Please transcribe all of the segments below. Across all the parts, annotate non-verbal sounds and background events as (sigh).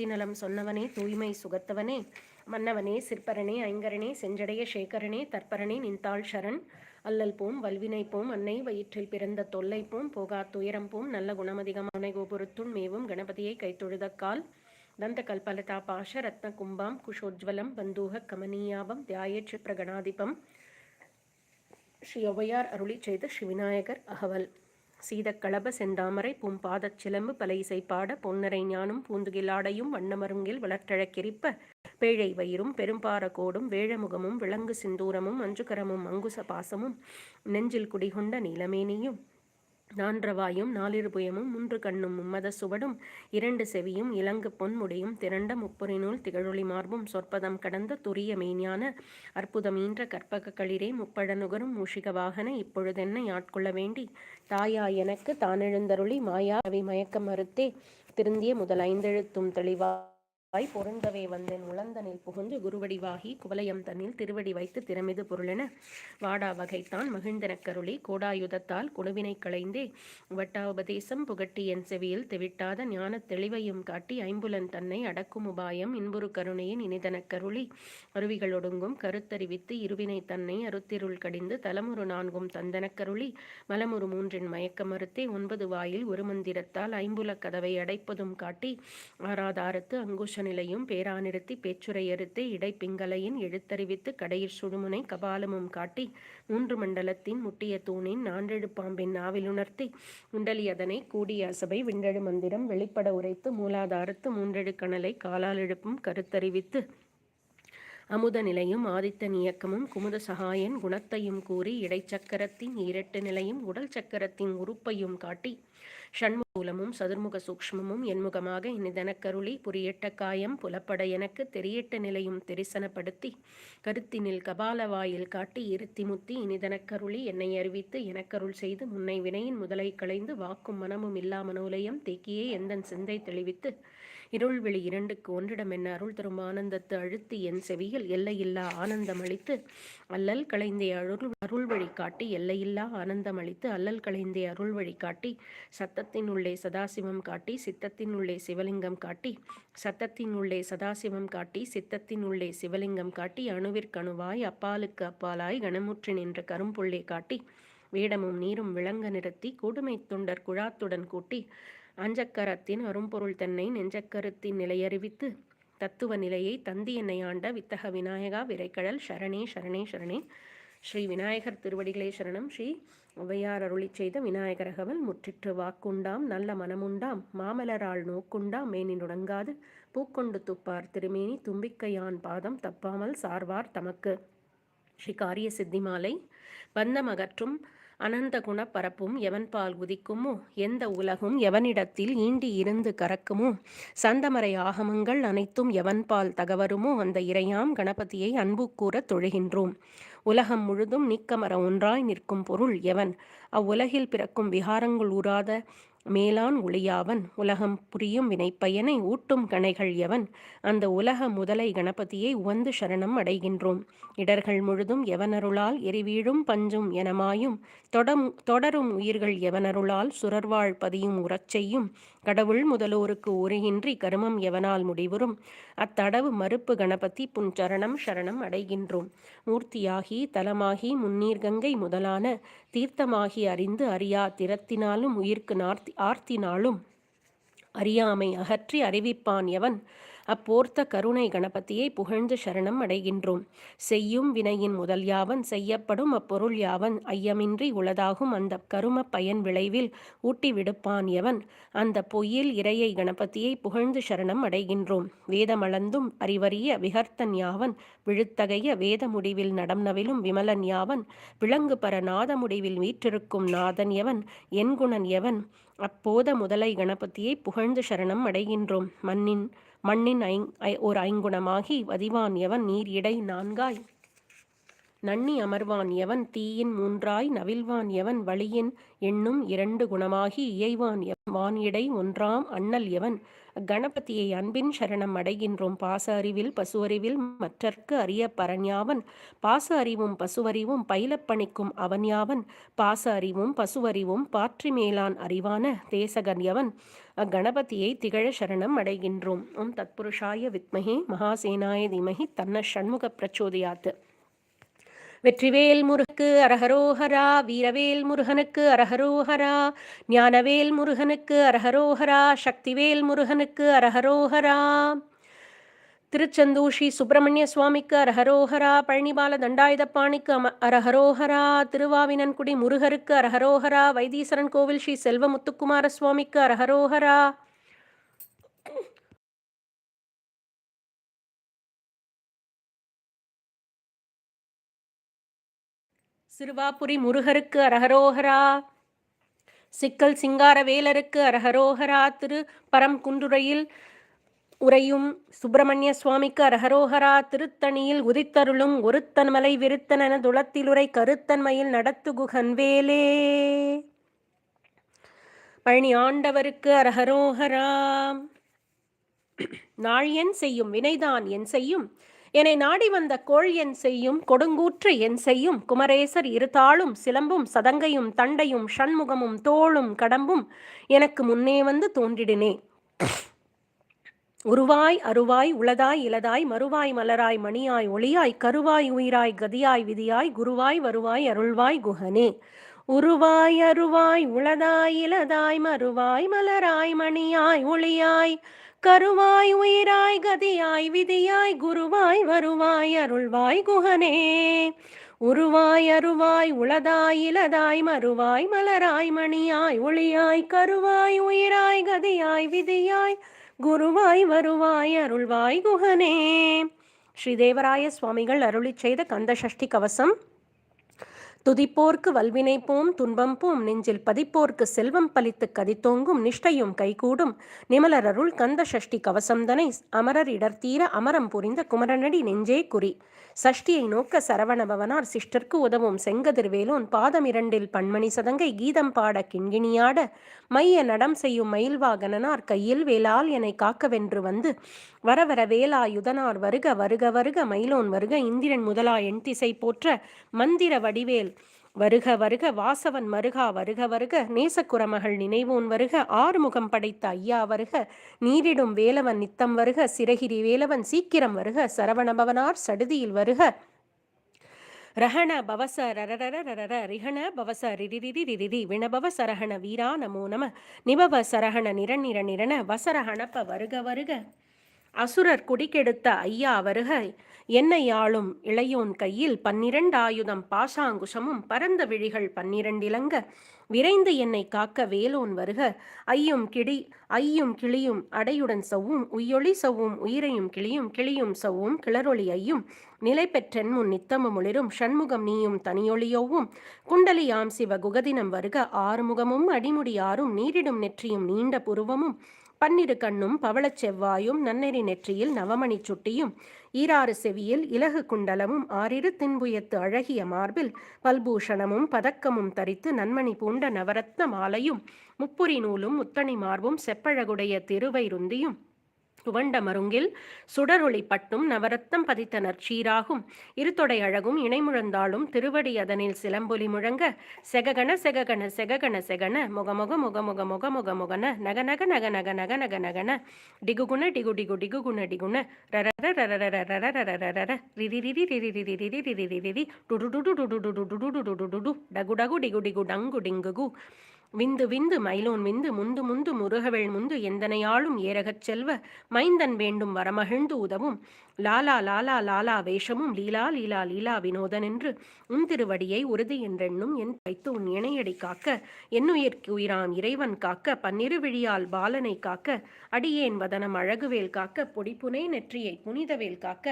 முக்திநலம் சொன்னவனே தூய்மை சுகத்தவனே மன்னவனே சிற்பரனே ஐங்கரனே செஞ்சடைய சேகரனே தற்பரனே நின்தாள் சரண். அல்லல் போம் வல்வினை போம் அன்னை வயிற்றில் பிறந்த தொல்லை போம் போகா துயரம் போம் நல்ல குணமதிகமான கோபுரத்துண் மேவும் கணபதியை கைத்தொழுதக்கால். தந்த கல்பலதா பாஷ ரத்ன கும்பாம் குஷோஜ்வலம் பந்தூக கமனீயாபம் தியாயே சிப்ரகணாதிபம் ஸ்ரீ ஒவையார் அருளி செய்த ஸ்ரீவிநாயகர் அகவல். சீதக்களப செந்தாமரை பூம்பாதச் சிலம்பு பல இசை பாட பொன்னரை ஞானும் பூந்துகிலாடையும் வண்ணமருங்கில் வளர்த்தழக்கிரிப்ப பேழை வயிறும் பெரும்பார கோடும் வேழமுகமும் விலங்கு சிந்தூரமும் அஞ்சுகரமும் அங்குச பாசமும் நெஞ்சில் குடிகொண்ட நீலமேனியும் நான்றவாயும் நாலிருபுயமும் மூன்று கண்ணும் மும்மத சுவடும் இரண்டு செவியும் இலங்கு பொன்முடியும் திரண்ட முப்பொறிநூல் திகழொளி மார்பும் சொற்பதம் கடந்த துரிய மெய்ஞான அற்புதமீன்ற கற்பக களிரே முப்பழ நுகரும் மூஷிக வாகன இப்பொழுதென்னை ஆட்கொள்ள வேண்டி தாயா எனக்கு தானெழுந்தருளி மாயா அவை மயக்க மறுத்தே திருந்திய முதல் ஐந்தெழுத்தும் தெளிவா வாய் பொருந்தவே வந்தேன். உளந்தனில் புகுந்து குருவடிவாகி குவலயம் தன்னில் திருவடி வைத்து திறமிது பொருளென வாடா வகைத்தான் மகிழ்ந்தனக்கருளி கோடாயுதத்தால் குழுவினை களைந்தே வட்டாபதேசம் புகட்டி என் செவியில் தெவிட்டாத ஞானத் தெளிவையும் காட்டி ஐம்புலன் தன்னை அடக்கும் உபாயம் இன்புரு கருணையின் இனிதனக்கருளி அருவிகள் ஒடுங்கும் கருத்தறிவித்து இருவினை தன்னை அருத்திருள் கடிந்து தலமுறு நான்கும் தந்தனக்கருளி மலமுறு மூன்றின் மயக்க மறுத்தே ஒன்பது வாயில் ஒரு மந்திரத்தால் ஐம்புல கதவை அடைப்பதும் காட்டி ஆராதாரத்து அங்குஷ நிலையும் பேரானிறுத்தி பேச்சுரையறுத்து இடைப்பிங்கலையின் எழுத்தறிவித்து கடையிற் சுழுமுனை கபாலமும் காட்டி மூன்று மண்டலத்தின் முட்டிய தூணின் நான்றெழு பாம்பின் நாவிலுணர்த்தி உண்டலி அதனை கூடிய அசபை விண்டெழு மந்திரம் வெளிப்பட உரைத்து மூலாதாரத்து மூன்றெழு கணலை காலால் எழுப்பும் கருத்தறிவித்து அமுத நிலையும் ஆதித்தன் இயக்கமும் குமுத சகாயன் குணத்தையும் கூறி இடைச்சக்கரத்தின் ஈரட்டு நிலையும் உடல் சக்கரத்தின் உறுப்பையும் காட்டி ஷண்முகூலமும் சதுர்முக சூக்ஷ்மமும் என்முகமாக இனிதனக்கருளி புரியட்ட காயம் புலப்பட எனக்கு தெரியட்ட நிலையும் தெரிசனப்படுத்தி கருத்தினில் கபால வாயில் காட்டி இருத்தி முத்தி இனிதனக்கருளி என்னை அறிவித்து எனக்கருள் செய்து முன்னை வினையின் முதலை களைந்து வாக்கும் மனமும் இல்லா மனோலயம் தேக்கியே எந்தன் சிந்தை தெளிவித்து இருள்வெளி இரண்டுக்கு ஒன்றிடம் என்ன? அருள் தரும் ஆனந்தத்து அழுத்தி என் செவியில் எல்லையில்லா ஆனந்தம் அளித்து அல்லல் களைந்தே அருள் அருள் வழி காட்டி எல்லையில்லா ஆனந்தம் அளித்து அல்லல் களைந்தே அருள் வழி காட்டி சத்தத்தின் உள்ளே சதாசிவம் காட்டி சித்தத்தின் உள்ளே சிவலிங்கம் காட்டி சத்தத்தின் உள்ளே சதாசிவம் காட்டி சித்தத்தின் உள்ளே சிவலிங்கம் காட்டி அணுவிற்கணுவாய் அப்பாலுக்கு அப்பாலாய் கணமுற்றி நின்ற கரும்புள்ளே காட்டி வேடமும் நீரும் விளங்க நிறுத்தி கூடுமை தொண்டர் குழாத்துடன் கூட்டி அஞ்சக்கரத்தின் அரும்பொருள் தன்னை நெஞ்சக்கருத்தின் நிலையறிவித்து தத்துவ நிலையை தந்தி என்னை ஆண்ட வித்தக விநாயகா விரைக்கடல் சரணே சரணே சரணே. ஸ்ரீ விநாயகர் திருவடிகளே சரணம். ஸ்ரீ ஒவ்வையார் அருளி செய்த விநாயகரகவல் முற்றிற்று வாக்குண்டாம் நல்ல மனமுண்டாம் மாமலரால் நோக்குண்டாம் மேனி நுடங்காது பூக்கொண்டு துப்பார் திருமேனி தும்பிக்கையான் பாதம் தப்பாமல் சார்வார் தமக்கு. ஸ்ரீ காரிய சித்திமாலை பந்தம் மகற்றும் அனந்த குணப்பரப்பும் எவன்பால் உதிக்குமோ? எந்த உலகும் எவனிடத்தில் ஈண்டி இருந்து கறக்குமோ? சந்தமரை ஆகமங்கள் அனைத்தும் எவன்பால் தகவருமோ அந்த இறையாம் கணபதியை அன்பு கூற தொழுகின்றோம். உலகம் முழுதும் நீக்கமர ஒன்றாய் நிற்கும் பொருள் எவன்? அவ்வுலகில் பிறக்கும் விகாரங்கள் ஊராத மேலான் ஒளியாவன் உலகம் புரியும் வினைப்பயனை ஊட்டும் கணைகள் எவன்? அந்த உலக முதலை கணபதியை உவந்து சரணம் அடைகின்றோம். இடர்கள் முழுதும் எவனருளால் எரிவீழும் பஞ்சும் எனமாயும் தொடம் தொடரும் உயிர்கள் எவனருளால் சுரர்வாழ் பதியும் உறச்செய்யும் கடவுள் முதலோருக்கு உரையின்றி கருமம் எவனால் முடிவுறும்? அத்தடவு மறுப்பு கணபதி புன் சரணம் சரணம் அடைகின்றோம். மூர்த்தியாகி தலமாகி முன்னீர்கங்கை முதலான தீர்த்தமாகி அறிந்து அறியா திறத்தினாலும் உயிர்க்கு நார்த்தி ஆர்த்தினாலும் அறியாமை அகற்றி அறிவிப்பான் எவன்? அப்போர்த்த கருணை கணபதியை புகழ்ந்து சரணம் அடைகின்றோம். செய்யும் வினையின் முதல் யாவன் செய்யப்படும் அப்பொருள் யாவன் ஐயமின்றி உளதாகும் அந்த கரும பயன் விளைவில் ஊட்டி விடுப்பான் எவன்? அந்த பொய்யில் இறையை கணபதியை புகழ்ந்து சரணம் அடைகின்றோம். வேதமளந்தும் அறிவறிய விகர்த்தன் யாவன்? விழுத்தகைய வேத முடிவில் நடம் நவிலும் விமலன் யாவன்? விலங்கு பர நாத முடிவில் வீற்றிருக்கும் நாதன் எவன்? என்குணன் எவன்? அப்போத முதலை கணபதியை புகழ்ந்து சரணம் அடைகின்றோம். மண்ணின் மண்ணின் ஐங் ஓர் ஐங்குணமாகி வதிவான் எவன்? நீர் இடை நான்காய். நன்னி அமர்வான் எவன் தீயின் மூன்றாய் நவில்வான் எவன் வழியின் எண்ணும் இரண்டு குணமாகி இயைவான் எவன் வான் இடை ஒன்றாம் அண்ணல் எவன்? கணபதியை அன்பின் சரணம் அடைகின்றோம். பாச அறிவில் பசு அறிவில் மற்றற்கு அரிய பரண்யாவன் பாச அறிவும் பசுவறிவும் பயிலப்பணிக்கும் அவன்யாவன் பாச அறிவும் பசுவறிவும் பாற்றி மேலான் அறிவான தேசகன் எவன்? கணபதியை திகழ சரணம் அடைகின்றோம். ஓம் தத்புருஷாய வித்மகே மகாசேனாய தீமகி தன்ன ஷண்முக பிரச்சோதயாத்து. வெற்றிவேல் முருகனுக்கு அரஹரோஹரா வீரவேல் முருகனுக்கு அரஹரோஹரா ஞானவேல் முருகனுக்கு அரஹரோஹரா சக்திவேல் முருகனுக்கு அரஹரோஹரா. திருச்செந்தூஷி சுப்பிரமணிய சுவாமிக்கு அரஹரோஹரா பழனிபால தண்டாயுதப்பாணிக்கு அம அரஹரோஹரா திருவாவினன்குடி முருகருக்கு அரஹரோஹரா வைத்தீஸ்வரன் கோவில் ஸ்ரீ செல்வ முத்துக்குமார சுவாமிக்கு அரஹரோஹரா. சிறுவாபுரி முருகருக்கு அரஹரோஹரா சிக்கல் சிங்கார வேலருக்கு அரஹரோஹரா திரு பரம் குன்றுரையில் உரையும் சுப்பிரமணிய சுவாமிக்கு அரஹரோஹரா திருத்தணியில் உதித்தருளும் ஒருத்தன்மலை விருத்தனென துளத்திலுரை கருத்தன்மையில் நடத்துகுகன்வேலே பழனி ஆண்டவருக்கு அரஹரோஹரா நாள் என் செய்யும் வினைதான் என் செய்யும். என்னை நாடி வந்த கோள் என் செய்யும் கொடுங்கூற்று என் செய்யும் குமரேசர் இருதாளும் சிலம்பும் சதங்கையும் தண்டையும் ஷண்முகமும் தோளும் கடம்பும் எனக்கு முன்னே வந்து தோன்றிடினே. உருவாய் அருவாய் உளதாய் இலதாய் மறுவாய் மலராய் மணியாய் ஒளியாய் கருவாய் உயிராய் கதியாய் விதியாய் குருவாய் வருவாய் அருள்வாய் குஹனே உருவாய் அருவாய் உளதாய் இலதாய் மறுவாய் மலராய் மணியாய் ஒளியாய் கருவாய் உயிராய் கதியாய் விதியாய் குருவாய் வருவாய் அருள்வாய் குகனே. உருவாய் அருவாய் உளதாய் இலதாய் மறுவாய் மலராய் மணியாய் ஒளியாய் கருவாய் உயிராய் கதியாய் விதியாய் குருவாய் வருவாய் அருள்வாய் குகனே. ஸ்ரீதேவராய சுவாமிகள் அருளி செய்த கந்த சஷ்டி கவசம். துதிப்போர்க்கு வல்வினை போம் துன்பம் போம் நெஞ்சில் பதிப்போர்க்கு செல்வம் பலித்து கதித்தோங்கும் நிஷ்டையும் கைகூடும். நிமலரருள் கந்த சஷ்டி கவசம்தனை அமரர் இடர்த்தீர அமரம் புரிந்த குமரனடி நெஞ்சே குறி. சஷ்டியை நோக்க சரவணபவனார் சிஷ்டர்க்கு உதவும் செங்கதிர்வேலோன் பாதம் இரண்டில் பன்மணி சதங்கை கீதம் பாட கிண்கிணியாட மைய நடம் செய்யும் மயில்வாகனனார் கையில் வேலால் என்னை காக்கவென்று வந்து வர வர வேலாயுதனார் வருக வருக வருக மயிலோன் வருக இந்திரன் முதலா என் திசை போற்ற மந்திர வடிவேல் வருக வருக வாசவன் மருகா வருக வருக நேசக்குரமகள் நினைவோன் வருக ஆறுமுகம் படைத்த ஐயா வருக நீரிடும் வேலவன் நித்தம் வருக சிறகிரி வேலவன் சீக்கிரம் வருக சரவணபவனார் சடுதியில் வருக. ரஹண பவச ரரரர ரரர ரிஹண பவச ரிரிரிரி ரிரிரி விணபவ சரஹண வீரா நமோ நம நிபவ சரஹண நிரநிர நிரண வசரஹணப்ப வருக வருக. அசுரர் குடிக்கெடுத்த ஐயா வருக. என்னை ஆளும் இளையோன் கையில் பன்னிரண்டாயுதம் பாசாங்குஷமும் பரந்த விழிகள் பன்னிரண்டிலங்க விரைந்து என்னை காக்க வேலோன் வருக. ஐயும் கிடி ஐயும் கிளியும் அடையுடன் சவ்வும் உய்யொளி சவ்வும் உயிரையும் கிளியும் கிளியும் சவ்வும் கிளரொளி ஐயும். நிலை பெற்றென் முன் நித்தமும் ஒளிரும் ஷண்முகம் நீயும் தனியொளியோவும் குண்டலியாம் சிவ குகதினம் வருக. ஆறுமுகமும் அடிமுடியாரும் நீரிடும் நெற்றியும் நீண்ட புருவமும். பன்னிரு கண்ணும் பவளச் செவ்வாயும் நன்னெறி நெற்றியில் நவமணி சுட்டியும் ஈராறு செவியில் இலகு குண்டலமும் ஆறிரு தின்புயத்து அழகிய மார்பில் பல்பூஷணமும் பதக்கமும் தரித்து நன்மணி பூண்ட நவரத்ன மாலையும் முப்புரி நூலும் முத்தணி மார்பும் செப்பழகுடைய திருவைருந்தியும் துவண்ட மருங்கில் சுடரொளி பட்டும் நவரத்தம் பதித்த நற்சீராகும் இருத்தொடை அழகும் இணைமுழந்தாலும் திருவடி அதனில் சிலம்பொலி முழங்க செககன செககன செககன செகன முகமுக முகமுக முகமுக முகன நக நக நக நக நக நக நகன டிகுகுண டிகு டிகு டிகுகுண டிகுண ரரர ரரர ரரர ரரர ரிரி ரிரி ரிரி ரிரி டுடு டுடு டுடு டுடு டுடு டுடு டுடு டுடு டகு டகு டிகு டிகு டங்கு டிங்குகு விந்து விந்து மயிலோன் விந்து முந்து முந்து முருகவேள் முந்து எந்தனையாளும் ஏறகச் செல்வ மைந்தன் வேண்டும் வரமகிழ்ந்து உதவும். லாலா லாலா லாலா வேஷமும் லீலா லீலா லீலா வினோதன் என்று உன் திருவடியை உறுதி என்றெண்ணும் என் வைத்து உன் இணையடி காக்க என்னுயிர்க்கு உயிரான் இறைவன் காக்க பன்னிரு விழியால் பாலனை காக்க அடியேன் வதனம் அழகுவேல் காக்க பொடிப்புனை நெற்றியை புனிதவேல் காக்க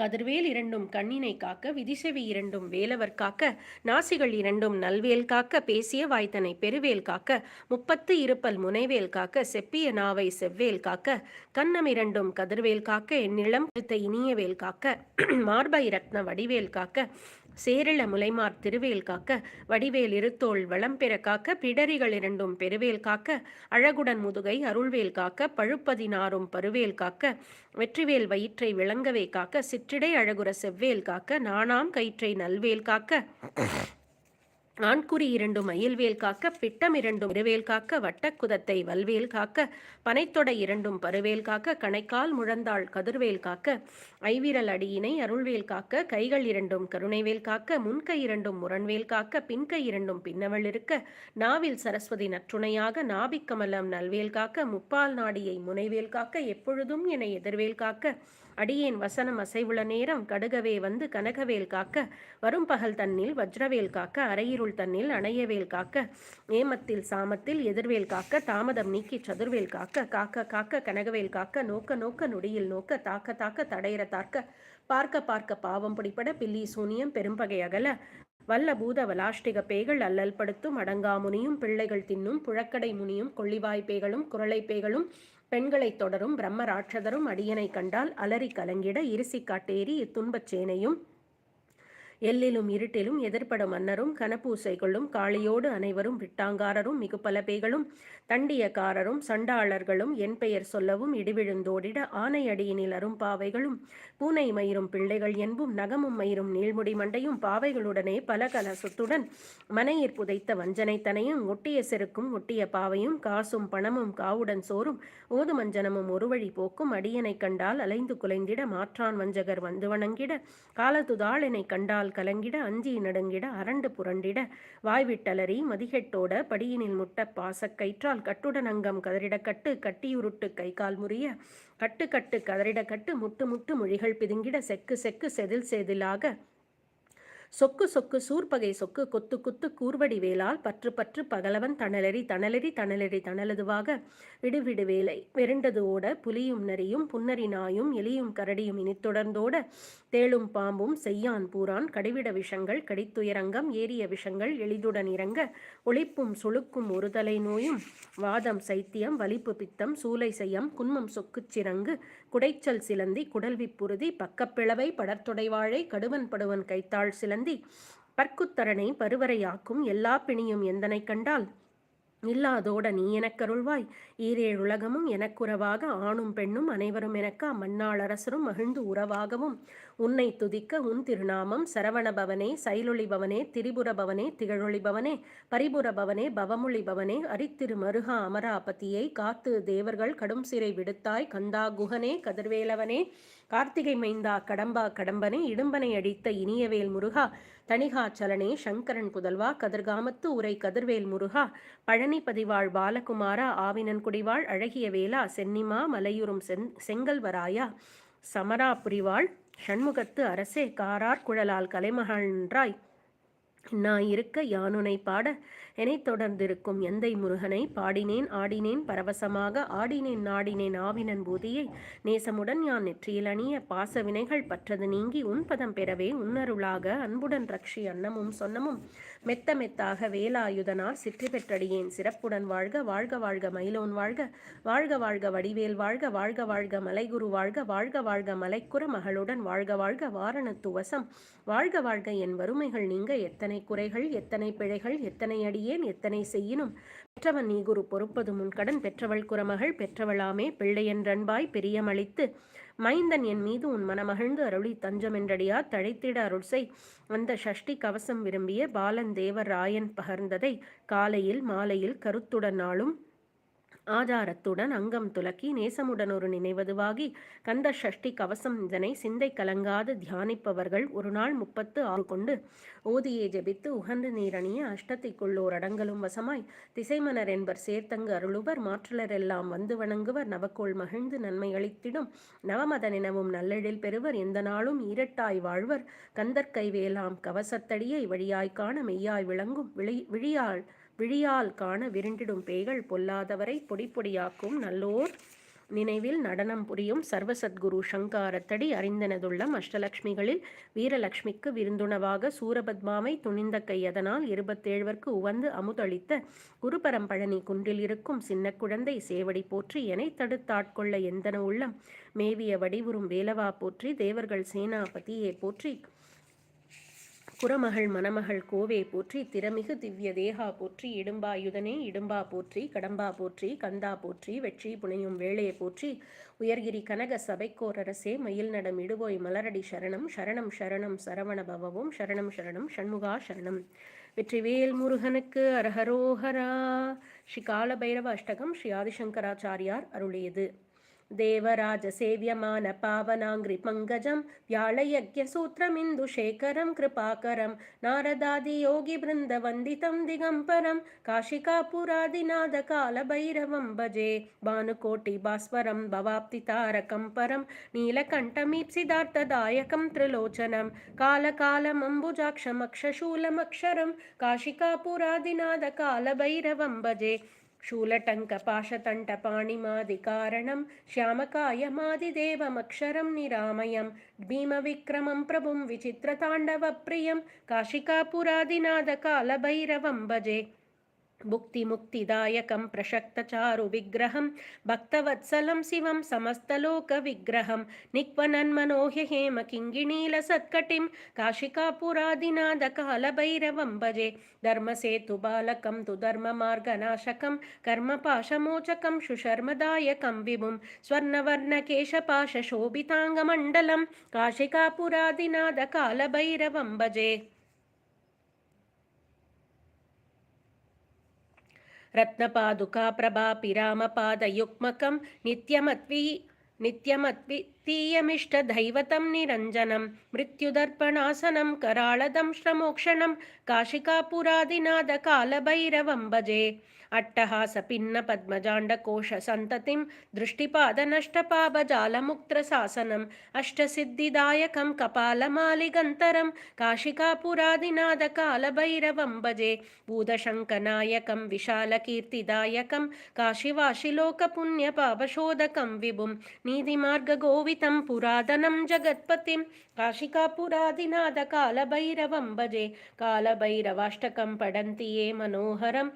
கதிர்வேல் இரண்டும் கண்ணினை காக்க விதிசெவி இரண்டும் வேலவர் காக்க நாசிகள் இரண்டும் நல்வேல் காக்க பேசிய வாய்த்தனை பெருவேல் காக்க முப்பத்து இருப்பல் முனைவேல் காக்க செப்பிய நாவை செவ்வேல் காக்க கண்ணம் இரண்டும் கதிர்வேல் காக்க என்னிளம் கழுத்த இனியவேல் காக்க (clears throat) மார்பை ரத்ன வடிவேல் காக்க சேரிள முலைமார் திருவேல் காக்க வடிவேல் இருத்தோள் வளம் பெற காக்க பிடரிகள் இரண்டும் பெருவேல் காக்க அழகுடன் முதுகை அருள்வேல் காக்க பழுப்பதினாரும் பருவேல் காக்க வெற்றிவேல் வயிற்றை விளங்கவே காக்க சிற்றிடை அழகுற செவ்வேல் காக்க நாணாம் கயிற்றை நல்வேல் காக்க. ஆண்குறி இரண்டும் மயில்வேல் காக்க பிட்டம் இரண்டும் இருவேல் காக்க வட்டக்குதத்தை வல்வேல் காக்க பனைத்தொடை இரண்டும் பருவேல் காக்க கணைக்கால் முழந்தாள் கதிர்வேல் காக்க ஐவிரல் அடியினை அருள்வேல் காக்க கைகள் இரண்டும் கருணைவேல் காக்க முன்கை இரண்டும் முரண்வேல் காக்க பின்கை இரண்டும் பின்னவள் இருக்க நாவில் சரஸ்வதி நற்றுணையாக நாபிக்கமலம் நல்வேல் காக்க முப்பால் நாடியை முனைவேல் காக்க எப்பொழுதும் என எதிர்வேல் காக்க அடியேன் வசனம் அசைவுள்ள நேரம் கடுகவே வந்து கனகவேல் காக்க வரும் பகல் தன்னில் வஜ்ரவேல் காக்க அரையிருள் தன்னில் அணையவேல் காக்க ஏமத்தில் சாமத்தில் எதிர்வேல் காக்க தாமதம் நீக்கி சதுர்வேல் காக்க காக்க காக்க கனகவேல் காக்க நோக்க நோக்க நொடியில் நோக்க தாக்க தாக்க தடையிற தாக்க பார்க்க பார்க்க பாவம் பிடிப்பட பில்லி சூனியம் பெரும்பகை அகல வல்ல பூத வலாஷ்டிக பேய்கள் அல்லல் படுத்தும் அடங்காமுனியும் பிள்ளைகள் தின்னும் புழக்கடை முனியும் கொள்ளிவாய் பேய்களும் குரலை பேய்களும் பெண்களைத் தொடரும் பிரம்ம ராட்சதரும் அடியனை கண்டால் அலறி கலங்கிட இருசி காட்டேறி இத்துன்பச் சேனையும் எல்லிலும் இருட்டிலும் எதிர்ப்படும் மன்னரும் கனப்பூசைகளும் காளியோடு அனைவரும் விட்டாங்காரரும் மிகு தண்டியக்காரரும் சண்டாளர்களும் என் பெயர் சொல்லவும் இடிவிழுந்தோடிட ஆனை அடியினில் அரும் பாவைகளும் பூனை மயிரும் பிள்ளைகள் என்பும் நகமும் மயிரும் நீள்முடி மண்டையும் பாவைகளுடனே பல கலசத்துடன் மனையிற் புதைத்த வஞ்சனைத்தனையும் ஒட்டிய செருக்கும் ஒட்டிய பாவையும் காசும் பணமும் காவுடன் சோறும் ஓதுமஞ்சனமும் ஒரு வழி போக்கும். அடியனை கண்டால் அலைந்து குலைந்திட மாற்றான் வஞ்சகர் வந்து வணங்கிட. காலத்துதாளினை கண்டால் கலங்கிட. அஞ்சி நடுங்கிட அரண்டு புரண்டிட. வாய்விட்டலறி மதிகெட்டோட படியினில் முட்ட பாசக்கயிற்றால் கட்டுடன் அங்கம் கதறிட கட்டு. கட்டியுருட்டு கை கால் முறிய. கட்டு கட்டு கதறிட கட்டு. முட்டு முட்டு மொழிகள் பிதுங்கிட. செக்கு செக்கு செதில் செதிலாக. சொக்கு சொக்கு சூர்பகை சொக்கு கொத்து குத்து கூர்வடி வேலால் பற்று பற்று பகலவன் தணலறி தணலறி தணலறி தணலதுவாக விடுவிடு வேலை. விரண்டது ஓட புலியும் நரியும் புன்னரி நாயும் எலியும் கரடியும் இனி தொடர்ந்தோட தேளும் பாம்பும் செய்யான் பூரான் கடிவிட விஷங்கள் கடித்துயரங்கம் ஏறிய விஷங்கள் எளிதுடன் இறங்க ஒளிப்பும் சுழுக்கும் ஒருதலை நோயும் வாதம் சைத்தியம் வலிப்பு பித்தம் சூலை செய்யம் குன்மம் சொக்குச் சிறங்கு குடைச்சல் சிலந்தி குடல்விப்புறுதி பக்கப்பிளவை படர்த்தொடைவாழை கடுவன் படுவன் கைத்தாள் சிலந்தி பற்குத்தரனை பருவரையாக்கும் எல்லா பிணியும் எந்தனை கண்டால் இல்லாதோட நீ எனக்கருள்வாய். ஈரேழுலகமும் எனக்குறவாக ஆணும் பெண்ணும் அனைவரும் எனக்கா மன்னாளரசரும் மகிழ்ந்து உறவாகவும். உன்னை துதிக்க உன் திருநாமம் சரவணபவனே சைலொளிபவனே திரிபுரபவனே திகழொளிபவனே பரிபுரபவனே பவமொழிபவனே அரித்திரு மருகா அமராபதியை காத்து தேவர்கள் கடும் சிறை விடுத்தாய். கந்தா குகனே கதிர்வேலவனே கார்த்திகை மைந்தா கடம்பா கடம்பனே இடும்பனை அடித்த இனியவேல் முருகா தணிகாச்சலனே சங்கரன் புதல்வா கதிர்காமத்து உரை கதிர்வேல் முருகா பழனி பதிவாள் பாலகுமாரா ஆவினன் குடிவாள் அழகிய வேலா சென்னிமா மலையுறும் செங் செங்கல்வராயா சமராபுரிவாள் ஷண்முகத்து அரசே காரார் குழலால் கலைமகன்றாய் நான் இருக்க யானுனை பாட என்னை தொடர்ந்திருக்கும் எந்தை முருகனை பாடினேன் ஆடினேன் பரவசமாக ஆடினேன் நாடினேன் ஆவினன் பூதியை. நேசமுடன் யான் நெற்றியில் அணிய பாச வினைகள் பற்றது நீங்கி உன்பதம் பெறவே உன்னருளாக அன்புடன் ரக்ஷி அன்னமும் சொன்னமும். மெத்த மெத்தாக வேலாயுதனார் சிற்றி பெற்றடியேன். சிறப்புடன் வாழ்க வாழ்க வாழ்க மயிலோன் வாழ்க. வாழ்க வாழ்க வடிவேல் வாழ்க வாழ்க வாழ்க மலைகுரு வாழ்க. வாழ்க வாழ்க மலைக்குற மகளுடன் வாழ்க வாழ்க வாரணத்துவசம் வாழ்க வாழ்க என் வறுமைகள் நீங்க. எத்தனை குறைகள் எத்தனை பிழைகள் எத்தனை அடியேன் எத்தனை செய்யினும். பெற்றவன் நீகுரு பொறுப்பது முன்கடன் பெற்றவள் குரமகள் பெற்றவளாமே பிள்ளையன்றன்பாய் பெரியமளித்து மைந்தன் என் மீது உன் மனமகிழ்ந்து அருளி தஞ்சமென்றடியார் தழைத்திட அருள்சை அந்த ஷஷ்டி கவசம் விரும்பிய பாலன் தேவராயன் பகர்ந்ததை காலையில் மாலையில் கருத்துடன் நாளும் ஆதாரத்துடன் அங்கம் துலக்கி நேசமுடன் ஒரு நினைவதுவாகி கந்த சஷ்டி கவசம் இதனை சிந்தை கலங்காது தியானிப்பவர்கள் ஒரு நாள் முப்பத்து ஆறு கொண்டு ஓதியே ஜெபித்து உகந்து நீரணிய அஷ்டத்திக்குள்ளோர் அடங்கலும் வசமாய் திசைமனர் என்பர் சேர்த்தங்கு அருளுவர் மாற்றலர் எல்லாம் வந்து வணங்குவர் நவக்கோள் மகிழ்ந்து நன்மை அளித்திடும் நவமத நினவும் நல்லெழில் பெறுவர் எந்த நாளும் ஈரட்டாய் வாழ்வர் கந்தற்கை வேலாம் கவசத்தடியை வழியாய் காண மெய்யாய் விளங்கும் விழி விழியாள் விழியால் காண விருண்டிடும் பேய்கள் பொல்லாதவரை பொடி பொடியாக்கும் நல்லோர் நினைவில் நடனம் புரியும் சர்வசத்குரு சங்காரத்தடி அறிந்தனதுள்ளம் அஷ்டலக்ஷ்மிகளில் வீரலக்ஷ்மிக்கு விருந்துணவாக சூரபத்மாவை துணிந்த கையதனால் இருபத்தேழ்வர்க்கு உவந்து அமுதளித்த குருபரம்பழனி குன்றில் இருக்கும் சின்ன குழந்தை சேவடி போற்றி எனை தடுத்தாட்கொள்ள எந்தன உள்ளம்? மேவிய வடிவுறும் வேலவா போற்றி தேவர்கள் சேனாபதியை போற்றி குரமகள் மணமகள் கோவே போற்றி திறமிகு திவ்ய தேகா போற்றி இடும்பாயுதனே இடும்பா போற்றி கடம்பா போற்றி கந்தா போற்றி வெற்றி புனையும் வேளையை போற்றி உயர்கிரி கனக சபைக்கோரரசே மயில் நடம் இடுவோய் மலரடி சரணம் சரணம் சரணம் சரவண பவவும் சரணம் சரணம் ஷண்முகா சரணம். வெற்றிவேல் முருகனுக்கு அரஹரோஹரா. ஸ்ரீ கால பைரவ அஷ்டகம் ஸ்ரீ ஆதிசங்கராச்சாரியார் அருளியது. देवराजसेव्यमान पावनाङ्घ्रिपङ्कजं व्याळयज्ञसूत्रमिन्दुशेखरं कृपाकरं नारदादियोगिवृन्दवन्दितं दिगम्बरं काशिकापुरादिनादकालभैरवं भजे भानुकोटिभास्वरं भवाप्तितारकं परं नीलकण्ठमीप्सिदार्थदायकं त्रिलोचनं कालकालमम्बुजाक्षमक्षशूलमक्षरं काशिकापुरादिनादकालभैरवं भजे शूलटङ्कपाशतण्टपाणिमादिकारणं श्यामकायमादिदेवमक्षरं निरामयं भीमविक्रमं प्रभुं विचित्रताण्डवप्रियं काशिकापुरादिनादकालभैरवं भजे भुक्तिमुक्तिदायकं प्रशक्तचारुविग्रहं भक्तवत्सलं शिवं समस्तलोकविग्रहं निक्वनन्मनोह्य हेम किङ्गिणीलसत्कटिं काशिकापुरादिनादकालभैरवं भजे धर्मसेतुबालकं तु धर्ममार्गनाशकं कर्मपाशमोचकं सुशर्मदायकं विभुं स्वर्णवर्णकेशपाशशोभिताङ्गमण्डलं काशिकापुरादिनादकालभैरवं भजे रत्नपादुकाप्रभापिरामपादयुग्मकं नित्यमत्वि नित्यमद्वितीयमिष्टदैवतं निरञ्जनं मृत्युदर्पणासनं कराळदं श्रमोक्षणं काशिकापुरादिनादकालभैरवं भजे अट्टहासपिन्नपद्मजाण्डकोशसन्ततिं दृष्टिपादनष्टपापजालमुक्त्रशासनम् अष्टसिद्धिदायकं कपालमालिगन्तरं काशिकापुरादिनादकालभैरवं भजे भूतशङ्कनायकं विशालकीर्तिदायकं काशिवाशिलोकपुण्यपापशोधकं विभुं नीतिमार्गगोवितं पुरातनं जगत्पतिं काशिकापुरादिनादकालभैरवं भजे कालभैरवाष्टकं पठन्ति ये मनोहरं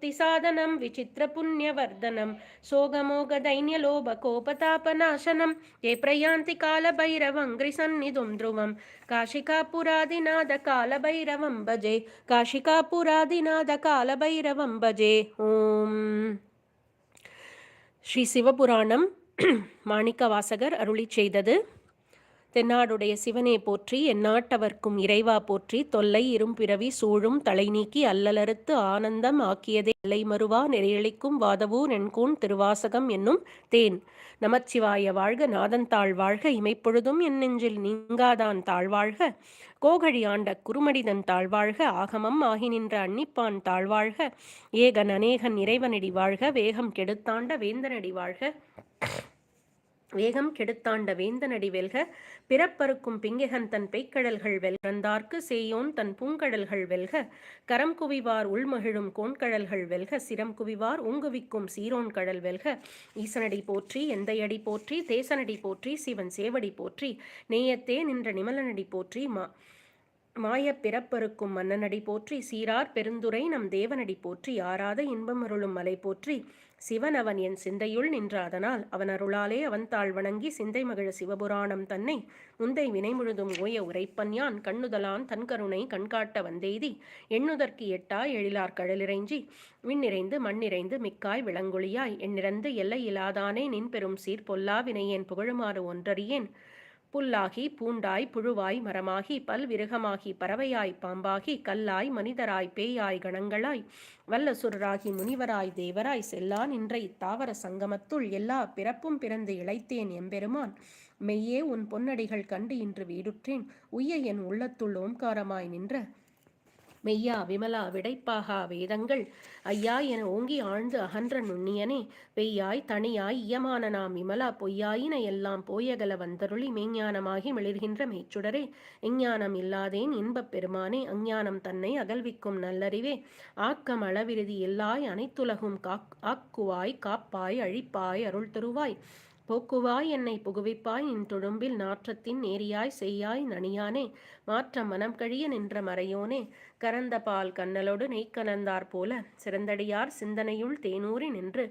ज्ञानमुक्तिसाधनं विचित्रपुण्यवर्धनं सोगमोगदैन्यलोभकोपतापनाशनं ये प्रयान्ति कालभैरवङ्घ्रिसन्निधुं ध्रुवं काशिकापुरादिनादकालभैरवं भजे काशिकापुरादिनादकालभैरवं भजे ஓம் ஸ்ரீ சிவபுராணம் மாணிக்கவாசகர் அருளி செய்தது தென்னாடுடைய சிவனே போற்றி எந்நாட்டவர்க்கும் இறைவா போற்றி தொல்லை இரும்பிறவி சூழும் தலை நீக்கி அல்லலறுத்து ஆனந்தம் ஆக்கியதே எல்லை மறுவா நெறியளிக்கும் வாதவூர் நென்கூன் திருவாசகம் என்னும் தேன். நமச்சிவாய வாழ்க நாதன் தாழ்வாழ்க இமைப்பொழுதும் என் நெஞ்சில் நீங்காதான் தாழ்வாழ்க கோகழி ஆண்ட குருமடிதன் தாழ்வாழ்க ஆகமம் ஆகி நின்ற அன்னிப்பான் தாழ்வாழ்க ஏகன் அநேகன் இறைவனடி வாழ்க வேகம் கெடுத்தாண்ட வேந்தனடி வாழ்க. வேகம் கெடுத்தாண்ட வேந்தனடி வெல்க பிறப்பருக்கும் பிங்கெகன் தன் பெய்க்கடல்கள் வெல்கந்தார்க்கு சேயோன் தன் பூங்கடல்கள் வெல்க கரம் குவிவார் உள்மகிழும் கோண்கடல்கள் வெல்க சிரம் குவிவார் ஊங்குவிக்கும் சீரோன் கடல் வெல்க ஈசனடி போற்றி எந்தையடி போற்றி தேசனடி போற்றி சிவன் சேவடி போற்றி நேயத்தே நின்ற நிமலனடி போற்றி மா மாய பிறப்பருக்கும் மன்னனடி போற்றி சீரார் பெருந்துரை நம் தேவனடி போற்றி ஆராத இன்பம் அருளும் மலை போற்றி சிவன் அவன் என் சிந்தையுள் நின்றாதனால் அவன் அருளாலே அவன் தாழ் வணங்கி சிந்தை மகிழ சிவபுராணம் தன்னை முந்தை வினை முழுதும் ஓய உரைப்பன் யான் கண்ணுதலான் தன் கருணை கண்காட்ட வந்தெய்தி எண்ணுதற்கு எட்டா எழிலார் கழலிறைஞ்சி விண்ணிறைந்து மண்ணிறைந்து மிக்காய் விளங்கொழியாய் எண்ணிறந்து எல்லை இலாதானே நின் பெரும் சீர் பொல்லா வினையேன் புகழுமாறு ஒன்றறியேன் புல்லாகி பூண்டாய் புழுவாய் மரமாகி பல்விருகமாகி பறவையாய் பாம்பாகி கல்லாய் மனிதராய் பேயாய் கணங்களாய் வல்லசுரராகி முனிவராய் தேவராய் செல்லா நின்ற இத்தாவர சங்கமத்துள் எல்லா பிறப்பும் பிறந்து இழைத்தேன் எம்பெருமான். மெய்யே உன் பொன்னடிகள் கண்டு இன்று வீடுற்றேன். உய்ய என் உள்ளத்துள் ஓம்காரமாய் நின்ற மெய்யா விமலா விடைப்பாகா வேதங்கள். ஐயா என ஓங்கி ஆழ்ந்து அகன்ற நுண்ணியனே பெய்யாய் தனியாய் இயமான நாம் விமலா பொய்யாயின எல்லாம் போயகல வந்தருளி மெய்ஞானமாகி மிளிர்கின்ற மெய்ச்சுடரே. எஞ்ஞானம் இல்லாதேன் இன்பப் பெருமானே அஞ்ஞானம் தன்னை அகல்விக்கும் நல்லறிவே. ஆக்கம் அளவிருதி எல்லாய் அனைத்துலகும் காக் ஆக்குவாய் காப்பாய் அழிப்பாய் அருள் தருவாய் போக்குவாய் என்னை புகுவிப்பாய் நின் தொழும்பில் நாற்றத்தின் நேரியாய் செய்யாய் நனியானே மாற்ற மனம் கழிய நின்ற மறையோனே கரந்த பால் கண்ணலோடு நெய்க்கலந்தார் போல சிறந்தடியார் சிந்தனையுள் தேனூறி நின்று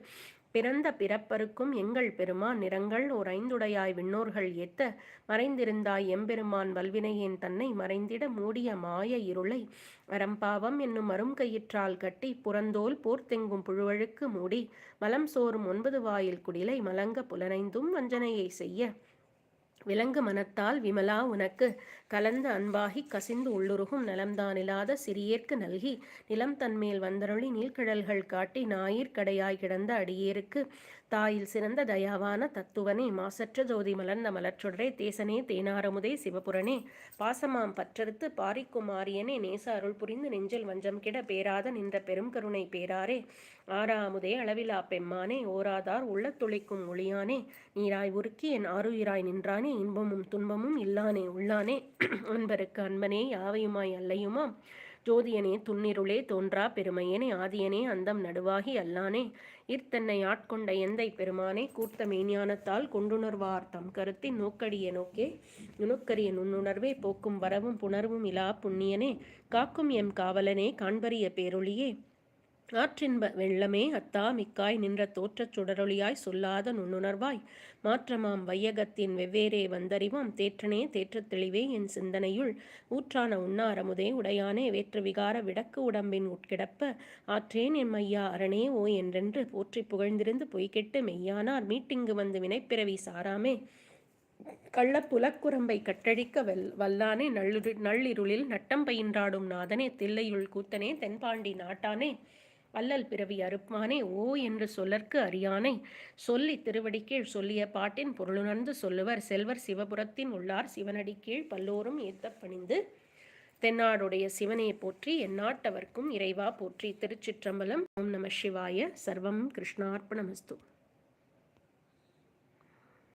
பிறந்த பிறப்பருக்கும் எங்கள் பெருமான் நிறங்கள் ஓர் ஐந்துடையாய் விண்ணோர்கள் ஏத்த மறைந்திருந்தாய் எம்பெருமான் வல்வினையேன் தன்னை மறைந்திட மூடிய மாய இருளை அறம்பாவம் என்னும் அருங்கயிற்றால் கட்டி புறந்தோல் போர்த்தெங்கும் புழுவழுக்கு மூடி மலம் சோறும் ஒன்பது வாயில் குடிலை மலங்க புலனைந்தும் வஞ்சனையை செய்ய விலங்கு மனத்தால் விமலா உனக்கு கலந்த அன்பாகி கசிந்து உள்ளுருகும் நலம்தானில்லாத சிறியேற்கு நல்கி நிலம் தன்மேல் வந்தருளி நீழ்கிழல்கள் காட்டி ஞாயிற் கடையாய் கிடந்த அடியேருக்கு தாயில் சிறந்த தயாவான தத்துவனே. மாசற்ற ஜோதி மலர்ந்த மலர்ச்சொடரே தேசனே தேனாரமுதே சிவபுரனே. பாசமாம் பற்றறுத்து பாரிக்குமாரியனே நேச அருள் புரிந்து நெஞ்சில் வஞ்சம் கிட பேராத நின்ற பெரும் கருணை பேராரே. ஆறாமுதே அளவிலா பெம்மானே ஓராதார் உள்ள துளைக்கும் ஒளியானே. நீராய் உருக்கி என் ஆறுயிராய் நின்றானே இன்பமும் துன்பமும் இல்லானே உள்ளானே. அன்பருக்கு அன்பனே யாவையுமாய் அல்லையுமாம் ஜோதியனே துன்னிருளே தோன்றா பெருமையனே ஆதியனே அந்தம் நடுவாகி அல்லானே. இர்த்தன்னை ஆட்கொண்ட எந்தை பெருமானே கூர்த்த மெய்ஞானத்தால் கொண்டுணர்வார் தம் கருத்தின் நோக்கடிய நோக்கே. நுணுக்கரிய நுண்ணுணர்வே போக்கும் வரவும் புணர்வும் இலா புண்ணியனே. காக்கும் எம் காவலனே காண்பரிய பேருளியே. ஆற்றின்ப வெள்ளமே அத்தா மிக்காய் நின்ற தோற்றச் சுடரொளியாய் சொல்லாத நுண்ணுணர்வாய். மாற்றமாம் வையகத்தின் வெவ்வேறே வந்தறிவாம். தேற்றனே தேற்றத் தெளிவே என் சிந்தனையுள். ஊற்றான உண்ணாரமுதே உடையானே வேற்று விகார விடக்கு உடம்பின் உட்கிடப்ப. ஆற்றேன் என் மையா அரணே ஓ என்றென்று போற்றி புகழ்ந்திருந்து பொய்கெட்டு மெய்யானார். மீட்டிங்கு வந்து வினைப்பிறவி சாராமே. கள்ளப்புலக்குரம்பை கட்டழிக்க வெல் வல்லானே நள்ளிரு நள்ளிருளில் நட்டம் பயின்றாடும் நாதனே. தில்லையுள் கூத்தனே தென்பாண்டி நாட்டானே. அல்லல் பிறவி அறுப்பானே ஓ என்று சொல்லற்கு அறியானை சொல்லி திருவடிக்கீழ் சொல்லிய பாட்டின் பொருளுணர்ந்து சொல்லுவர் செல்வர் சிவபுரத்தின் உள்ளார் சிவனடி கீழ் பல்லோரும் ஏத்த பணிந்து தென்னாடுடைய சிவனையை போற்றி எந்நாட்டவர்க்கும் இறைவா போற்றி. திருச்சிற்றம்பலம் ஓம் நம சிவாய சர்வம் கிருஷ்ணார்ப்பணமஸ்து